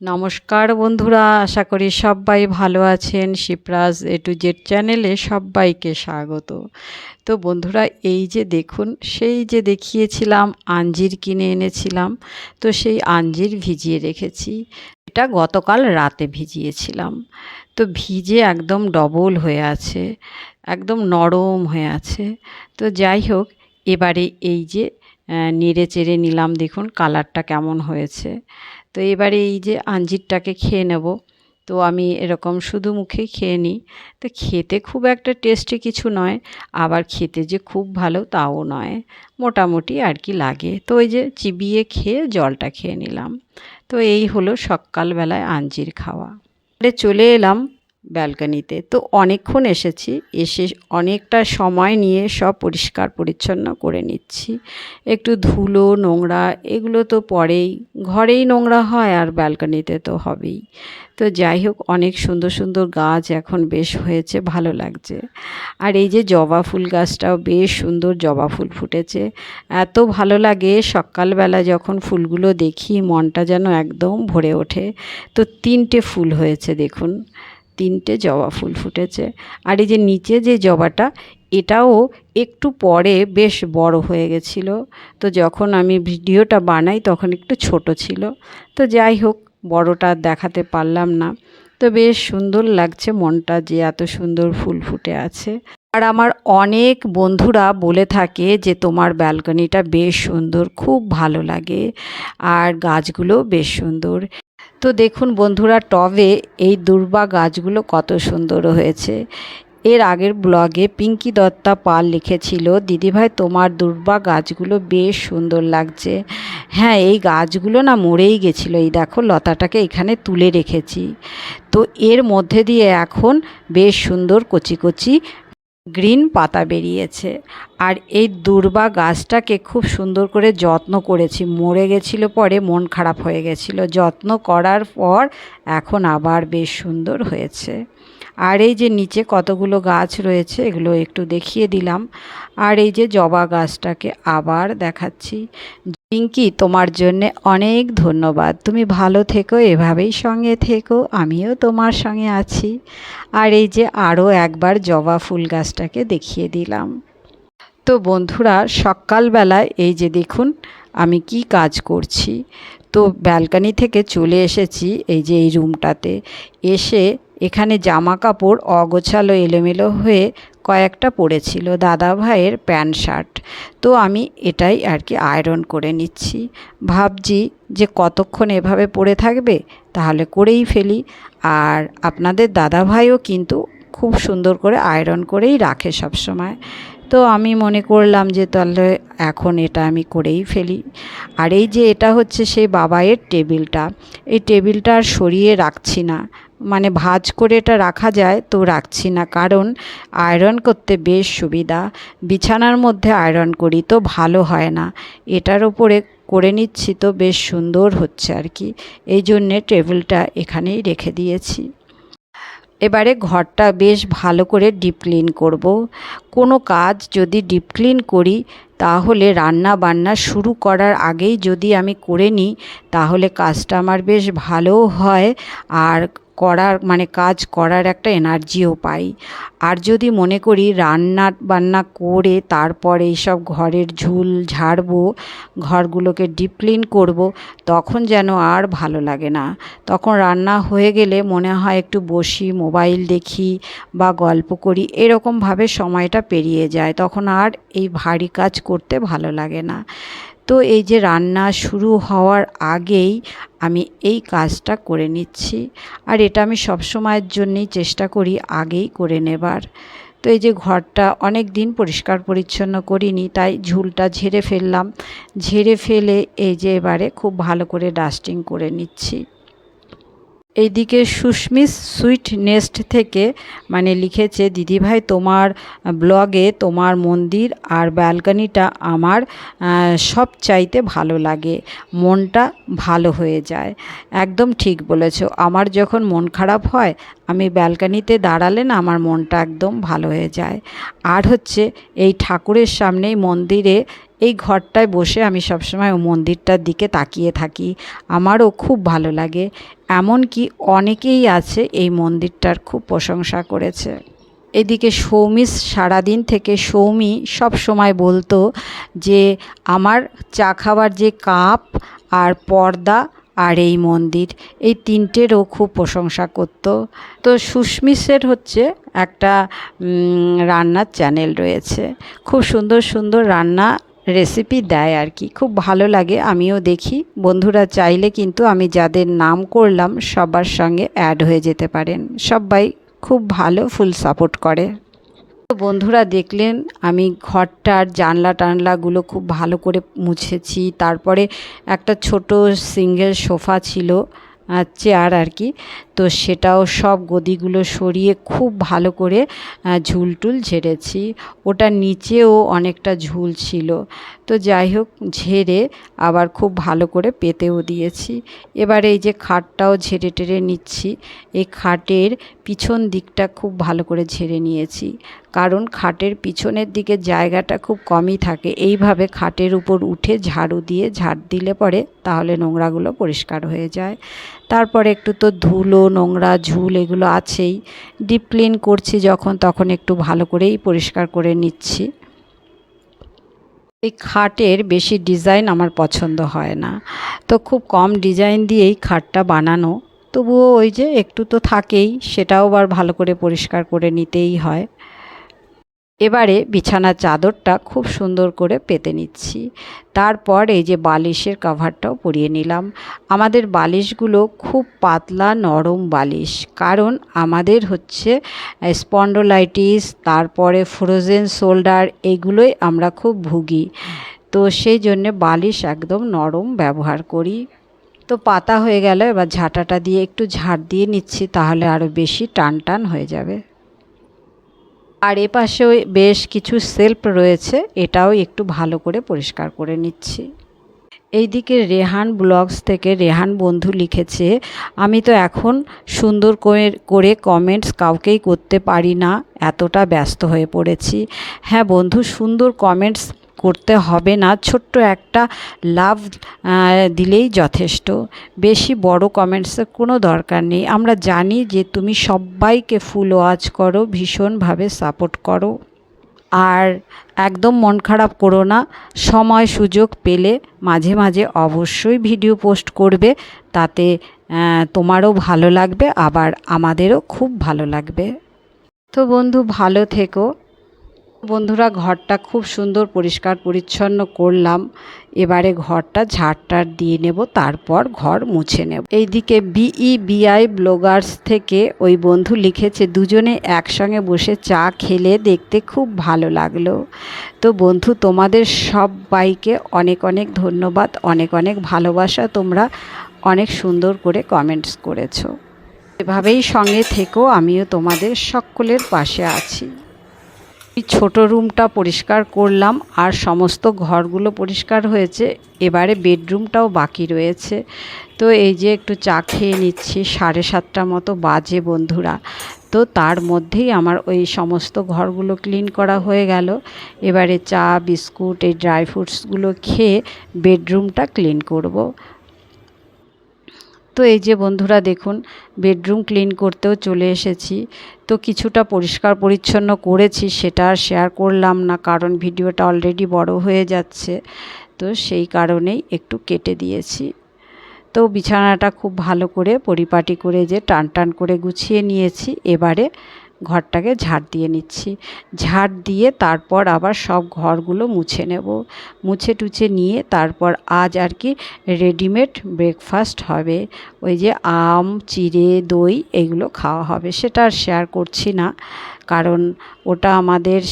নমস্কার বন্ধুরা, আশা করি সবাই ভালো আছেন। শিপ্রাজ এ টু জেড চ্যানেলে সবাইকে স্বাগত। তো বন্ধুরা, এই যে দেখুন, সেই যে দেখিয়েছিলাম, আঞ্জির কিনে এনেছিলাম, তো সেই আঞ্জির ভিজিয়ে রেখেছি। এটা গতকাল রাতে ভিজিয়েছিলাম। তো ভিজে একদম ডবল হয়ে আছে, একদম নরম হয়ে আছে। তো যাই হোক, এবারে এই যে নেড়ে চেড়ে নিলাম, দেখুন কালারটা কেমন হয়েছে। তো এবারে এই যে আঞ্জিরটাকে খেয়ে নেব। তো আমি এরকম শুধু মুখেই খেয়ে নিই। তো খেতে খুব একটা টেস্টি কিছু নয়, আবার খেতে যে খুব ভালো তাও নয়। মোটামুটি আর কি লাগে। তো ওই যে চিবিয়ে খেয়ে জলটা খেয়ে নিলাম। তো এই হলো সকালবেলায় আঞ্জির খাওয়া। চলে এলাম ব্যালকানিতে। তো অনেকক্ষণ এসেছি, এসে অনেকটা সময় নিয়ে সব পরিষ্কার পরিচ্ছন্ন করে নিচ্ছি। একটু ধুলো, নোংরা এগুলো তো পরেই, ঘরেই নোংরা হয় আর ব্যালকানিতে তো হবেই। তো যাই হোক, অনেক সুন্দর সুন্দর গাছ এখন বেশ হয়েছে, ভালো লাগছে। আর এই যে জবা ফুল গাছটাও বেশ সুন্দর জবা ফুল ফুটেছে। এত ভালো লাগে সকালবেলা যখন ফুলগুলো দেখি, মনটা যেন একদম ভরে ওঠে। তো তিনটে ফুল হয়েছে, দেখুন। তিনটে জবা ফুল ফুটেছে। আর এই যে নিচে যে জবাটা, এটাও একটু পরে বেশ বড় হয়ে গেছিল। তো যখন আমি ভিডিওটা বানাই তখন একটু ছোট ছিল। তো যাই হোক, বড়টা দেখাতে পারলাম না। তো বেশ সুন্দর লাগছে মনটা যে এত সুন্দর ফুল ফুটে আছে। আর আমার অনেক বন্ধুরা বলে থাকে যে তোমার ব্যালকনিটা বেশ সুন্দর, খুব ভালো লাগে। আর গাছগুলো বেশ সুন্দর। তো দেখুন বন্ধুরা, টবে এই দুর্বা গাছগুলো কত সুন্দর হয়েছে। এর আগের ব্লগে পিঙ্কি দত্তা পাল লিখেছিল, দিদিভাই, তোমার দুর্বা গাছগুলো বেশ সুন্দর লাগছে। হ্যাঁ এই গাছগুলো না মরেই গেছিল। এই দেখো, লতাটাকে এখানে তুলে রেখেছি। তো এর মধ্যে দিয়ে এখন বেশ সুন্দর কচি কচি গ্রিন পাতা বেরিয়েছে। আর এই দুর্বা গাছটাকে খুব সুন্দর করে যত্ন করেছি। মরে গেছিল পরে মন খারাপ হয়ে গেছিল। যত্ন করার পর এখন আবার বেশ সুন্দর হয়েছে। আর এই যে নিচে কতগুলো গাছ রয়েছে, এগুলো একটু দেখিয়ে দিলাম। আর এই যে জবা গাছটাকে আবার দেখাচ্ছি। পিঙ্কি, তোমার জন্যে অনেক ধন্যবাদ। তুমি ভালো থেকো, এভাবেই সঙ্গে থেকো, আমিও তোমার সঙ্গে আছি। আর এই যে আরও একবার জবা ফুল গাছটাকে দেখিয়ে দিলাম। তো বন্ধুরা, সকালবেলায় এই যে দেখুন, আমি কি কাজ করছি। তো ব্যালকানি থেকে চলে এসেছি এই যে এই রুমটাতে। এসে এখানে জামা কাপড় অগোছালো, এলোমেলো হয়ে কয়েকটা পড়েছিল দাদা ভাইয়ের প্যান্ট শার্ট। তো আমি এটাই আর কি আয়রন করে নিচ্ছি। ভাবছি যে কতক্ষণ এভাবে পড়ে থাকবে তাহলে করেই ফেলি। আর আপনাদের দাদা ভাইও কিন্তু খুব সুন্দর করে আয়রন করেই রাখে সব সময় তো আমি মনে করলাম যে তাহলে এখন এটা আমি করেই ফেলি। আর এই যে এটা হচ্ছে সেই বাবায়ের টেবিলটা, এই টেবিলটা আর সরিয়ে রাখছি না। মানে ভাজ করে এটা রাখা যায়, তো রাখছি না। কারণ আয়রন করতে বেশ সুবিধা। বিছানার মধ্যে আয়রন করি তো ভালো হয় না। এটার ওপরে করে নিচ্ছি তো বেশ সুন্দর হচ্ছে আর কি। এই জন্যে টেবিলটা এখানেই রেখে দিয়েছি। এবারে ঘরটা বেশ ভালো করে ডিপ ক্লিন করব। কোনো কাজ যদি ডিপ ক্লিন করি, তাহলে রান্না বান্না শুরু করার আগেই যদি আমি করে নিই, তাহলে কাজটা আমার বেশ ভালোও হয়। আর করার মানে কাজ করার একটা এনার্জিও পাই। আর যদি মনে করি রান্না বান্না করে তারপরে এইসব ঘরের ঝুল ঝাড়বো, ঘরগুলোকে ডিপ ক্লিন করব, তখন যেন আর ভালো লাগে না। তখন রান্না হয়ে গেলে মনে হয় একটু বসি মোবাইল দেখি বা গল্প করি, এরকমভাবে সময়টা পেরিয়ে যায়। তখন আর এই ভারী কাজ করতে ভালো লাগে না। তো এই যে রান্না শুরু হওয়ার আগেই আমি এই কাজটা করে নিচ্ছি। আর এটা আমি সব সময়ের জন্যেই চেষ্টা করি আগেই করে নেবার। তো এই যে ঘরটা অনেক দিন পরিষ্কার পরিচ্ছন্ন করিনি, তাই ঝুলটা ঝেড়ে ফেললাম। ঝেড়ে ফেলে এই যে এবারে খুব ভালো করে ডাস্টিং করে নিচ্ছি। এইদিকে সুস্মিস সুইট নেস্ট থেকে মানে লিখেছে দিদিভাই তোমার ব্লগে তোমার মন্দির আর ব্যালকানিটা আমার সব চাইতে ভালো লাগে। মনটা ভালো হয়ে যায়। একদম ঠিক বলেছ। আমার যখন মন খারাপ হয়, আমি ব্যালকানিতে দাঁড়ালে না আমার মনটা একদম ভালো হয়ে যায়। আর হচ্ছে, এই ঠাকুরের সামনেই মন্দিরে এই ঘরটায় বসে আমি সবসময় ও মন্দিরটার দিকে তাকিয়ে থাকি। আমারও খুব ভালো লাগে। এমনকি অনেকেই আছে এই মন্দিরটার খুব প্রশংসা করেছে। এদিকে সৌমি সারাদিন থেকে সৌমি সব সময় বলতো যে, আমার চা খাবার যে কাপ আর পর্দা আর এই মন্দির, এই তিনটেরও খুব প্রশংসা করত। তো সুস্মিসের হচ্ছে একটা রান্নার চ্যানেল রয়েছে। খুব সুন্দর সুন্দর রান্না রেসিপি দেয় আর কি। খুব ভালো লাগে, আমিও দেখি। বন্ধুরা চাইলে কিন্তু আমি যাদের নাম করলাম সবার সঙ্গে অ্যাড হয়ে যেতে পারেন। সবাই খুব ভালো ফুল সাপোর্ট করে। বন্ধুরা দেখলেন, আমি ঘরটার জানলা টানলাগুলো খুব ভালো করে মুছেছি। তারপরে একটা ছোট সিঙ্গেল সোফা ছিল। চেয়ার আর কি তো সেটাও সব গদিগুলো সরিয়ে খুব ভালো করে ঝুল ঝুলটুল ঝেড়েছি। ওটা নিচেও অনেকটা ঝুল ছিল। তো যাই হোক, ঝেড়ে আবার খুব ভালো করে পেতেও দিয়েছি। এবার এই যে খাটটাও ঝেড়ে টেড়ে নিচ্ছি। এই খাটের পিছন দিকটা খুব ভালো করে ঝেড়ে নিয়েছি। কারণ খাটের পিছনের দিকে জায়গাটা খুব কমই থাকে। এইভাবে খাটের উপর উঠে ঝাড়ু দিয়ে ঝাড় দিলে পরে তাহলে নোংরাগুলো পরিষ্কার হয়ে যায়। তারপরে একটু তো ধুলো, নোংরা ঝুল এগুলো আছেই। ডিপ ক্লিন করছি যখন, তখন একটু ভালো করেই পরিষ্কার করে নিচ্ছি। এই খাটের বেশি ডিজাইন আমার পছন্দ হয় না। তো খুব কম ডিজাইন দিয়েই খাটটা বানানো। তবুও ওই যে একটু তো থাকেই, সেটাও আবার ভালো করে পরিষ্কার করে নিতেই হয়। এবারে বিছানার চাদরটা খুব সুন্দর করে পেতে নিচ্ছি। তারপর এই যে বালিশের কাভারটাও পরিয়ে নিলাম। আমাদের বালিশগুলো খুব পাতলা নরম বালিশ, কারণ আমাদের হচ্ছে স্পন্ডোলাইটিস, তারপরে ফ্রোজেন শোল্ডার এগুলোই আমরা খুব ভুগি। তো সেই জন্যে বালিশ একদম নরম ব্যবহার করি। তো পাতা হয়ে গেল, এবার ঝাঁটাটা দিয়ে একটু ঝাড় দিয়ে নিচ্ছি, তাহলে আরও বেশি টান টান হয়ে যাবে। আর এপাশেও বেশ কিছু সেলফ রয়েছে, এটাও একটু ভালো করে পরিষ্কার করে নিচ্ছি। এইদিকে রেহান ব্লগস থেকে রেহান বন্ধু লিখেছে, আমি তো এখন সুন্দর করে করে কমেন্টস কাউকেই করতে পারি না, এতটা ব্যস্ত হয়ে পড়েছি। হ্যাঁ বন্ধু, সুন্দর কমেন্টস করতে হবে না। ছোট্ট একটা লাভ দিলেই যথেষ্ট। বেশি বড় কমেন্টসের কোনো দরকার নেই। আমরা জানি যে তুমি সবাইকে ফুল ওয়াচ করো, ভীষণভাবে সাপোর্ট করো। আর একদম মন খারাপ করো না। সময় সুযোগ পেলে মাঝে মাঝে অবশ্যই ভিডিও পোস্ট করবে। তাতে তোমারও ভালো লাগবে, আবার আমাদেরও খুব ভালো লাগবে। তো বন্ধু, ভালো থেকো। বন্ধুরা, ঘরটা খুব সুন্দর, পরিষ্কার, পরিচ্ছন্ন করলাম। এবারে ঘরটা ঝাড়টার দিয়ে নেব, তারপর ঘর মুছে নেব। এইদিকে বিই বিআই ব্লগার্স থেকে ওই বন্ধু লিখেছে, দুজনে একসঙ্গে বসে চা খেলে দেখতে খুব ভালো লাগল। তো বন্ধু, তোমাদের সবাইকে অনেক অনেক ধন্যবাদ, অনেক অনেক ভালোবাসা। তোমরা অনেক সুন্দর করে কমেন্টস করেছ। এভাবেই সঙ্গে থেকেও আমিও তোমাদের সকলের পাশে আছি। ছোট রুমটা পরিষ্কার করলাম আর সমস্ত ঘরগুলো পরিষ্কার হয়েছে। এবারে বেডরুমটাও বাকি রয়েছে। তো এই যে একটু চা খেয়ে নিচ্ছি, সাড়ে সাতটা মতো বাজে বন্ধুরা। তো তার মধ্যেই আমার ওই সমস্ত ঘরগুলো ক্লিন করা হয়ে গেল। এবারে চা, বিস্কুট, এই ড্রাই ফ্রুটসগুলো খেয়ে বেডরুমটা ক্লিন করব। তো এই যে বন্ধুরা দেখুন, বেডরুম ক্লিন করতেও চলে এসেছি। তো কিছুটা পরিষ্কার পরিচ্ছন্ন করেছি, সেটা আর শেয়ার করলাম না, কারণ ভিডিওটা অলরেডি বড় হয়ে যাচ্ছে। তো সেই কারণেই একটু কেটে দিয়েছি। তো বিছানাটা খুব ভালো করে পরিপাটি করে যে টান টান করে গুছিয়ে নিয়েছি। এবারে ঘরটাকে ঝাড় দিয়ে নিচ্ছি। ঝাড় দিয়ে তারপর আবার সব ঘরগুলো মুছে নেব। মুছে টুছে নিয়ে তারপর আজ আর কি রেডিমেড ব্রেকফাস্ট হবে। ওই যে আম, চিড়ে, দই এগুলো খাওয়া হবে। সেটা আর শেয়ার করছি না। কারণ ওটা আমাদের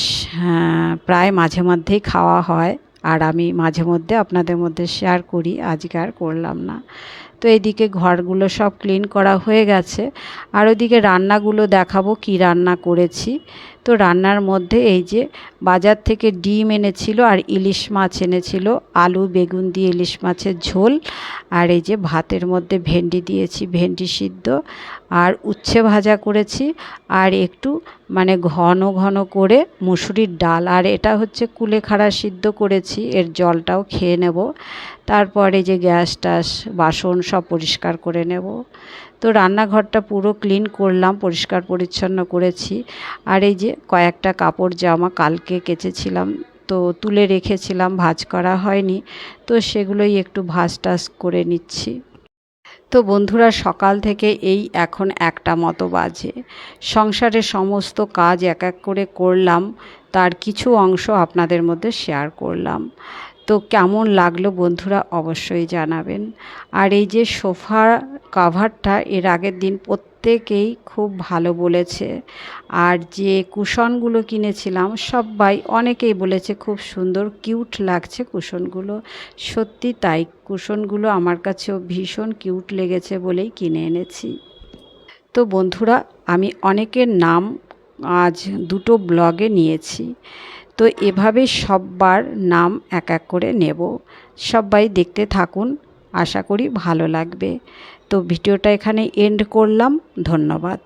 প্রায় মাঝে মধ্যেই খাওয়া হয়। আর আমি মাঝে মধ্যে আপনাদের মধ্যে শেয়ার করি। আজকে আর করলাম না। তো এদিকে ঘরগুলো সব ক্লিন করা হয়ে গেছে। আর ওদিকে রান্নাগুলো দেখাবো কি রান্না করেছি। তো রান্নার মধ্যে এই যে বাজার থেকে ডিম এনেছিল আর ইলিশ মাছ এনেছিল, আলু, বেগুন দিয়ে ইলিশ মাছের ঝোল, আর এই যে ভাতের মধ্যে ভেন্ডি দিয়েছি, ভেন্ডি সিদ্ধ, আর উচ্ছে ভাজা করেছি, আর একটু মানে ঘন ঘন করে মুসুরির ডাল, আর এটা হচ্ছে কুলেখাড়া সিদ্ধ করেছি, এর জলটাও খেয়ে নেব, তারপরে যে গ্যাস টাস, বাসন সব পরিষ্কার করে নেব, তো রান্নাঘরটা পুরো ক্লিন করলাম, পরিষ্কার পরিচ্ছন্ন করেছি, আর এই যে কয়েকটা কাপড় জামা কালকে কেচেছিলাম, তো তুলে রেখেছিলাম, ভাঁজ করা হয়নি, তো সেগুলোই একটু ভাঁজ টাজ করে নিচ্ছি। তো বন্ধুরা, সকাল থেকে এই এখন একটা মতো বাজে। সংসারের সমস্ত কাজ এক এক করে করলাম, তার কিছু অংশ আপনাদের মধ্যে শেয়ার করলাম। তো কেমন লাগল বন্ধুরা, অবশ্যই জানাবেন। আর এই যে সোফার কাভারটা এর আগের দিন প্রত্যেকেই খুব ভালো বলেছে। আর যে কুশনগুলো কিনেছিলাম, সবাই অনেকেই বলেছে খুব সুন্দর, কিউট লাগছে কুশনগুলো। সত্যি তাই, কুশনগুলো আমার কাছেও ভীষণ কিউট লেগেছে বলেই কিনে এনেছি। তো বন্ধুরা, আমি অনেকের নাম আজ দুটো ব্লগে নিয়েছি। তো এভাবে সববার নাম এক এক করে নেব। সবাই দেখতে থাকুন, আশা করি ভালো লাগবে। তো ভিডিওটা এখানে এন্ড করলাম ধন্যবাদ।